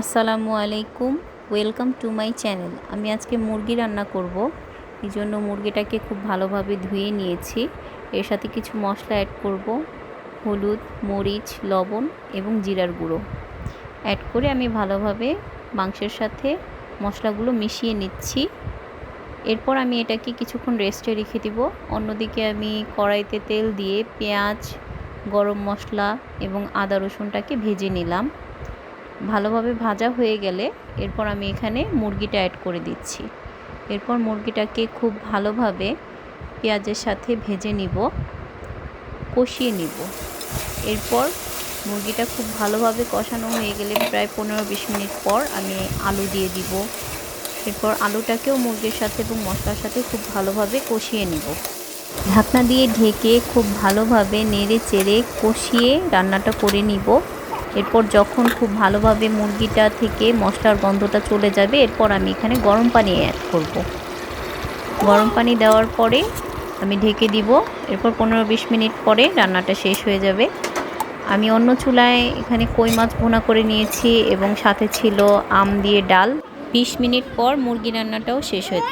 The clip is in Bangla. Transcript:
আসসালামু আলাইকুম, ওয়েলকাম টু মাই চ্যানেল। আমি আজকে মুরগি রান্না করব। এই জন্য মুরগিটাকে খুব ভালোভাবে ধুয়ে নিয়েছি। এর সাথে কিছু মশলা অ্যাড করব। হলুদ, মরিচ, লবণ এবং জিরার গুঁড়ো। অ্যাড করে আমি ভালোভাবে মাংসের সাথে মশলাগুলো মিশিয়ে নিচ্ছি। এরপর আমি এটাকে কিছুক্ষণ রেস্টে রেখে দিব। অন্যদিকে আমি কড়াইতে তেল দিয়ে পেঁয়াজ, গরম মশলা এবং আদা রসুনটাকে ভেজে নিলাম। ভালোভাবে ভাজা হয়ে গেলে এরপর আমি এখানে মুরগিটা অ্যাড করে দিচ্ছি। এরপর মুরগিটাকে খুব ভালোভাবে পেঁয়াজের সাথে ভেজে নিব, কষিয়ে নিব। এরপর মুরগিটা খুব ভালোভাবে কষানো হয়ে গেলে প্রায় পনেরো বিশ মিনিট পর আমি আলু দিয়ে দিব। এরপর আলুটাকেও মুরগির সাথে এবং মশলার সাথে খুব ভালোভাবে কষিয়ে নিব। ঢাকনা দিয়ে ঢেকে খুব ভালোভাবে নেড়ে চেড়ে কষিয়ে রান্নাটা করে নিব। এরপর যখন খুব ভালোভাবে মুরগিটা থেকে মশলার গন্ধটা চলে যাবে, এরপর আমি এখানে গরম পানি অ্যাড করব। গরম পানি দেওয়ার পরে আমি ঢেকে দিব। এরপর পনেরো বিশ মিনিট পরে রান্নাটা শেষ হয়ে যাবে। আমি অন্য চুলায় এখানে কই মাছ ভুনা করে নিয়েছি এবং সাথে ছিল আম দিয়ে ডাল। বিশ মিনিট পর মুরগি রান্নাটাও শেষ হয়ে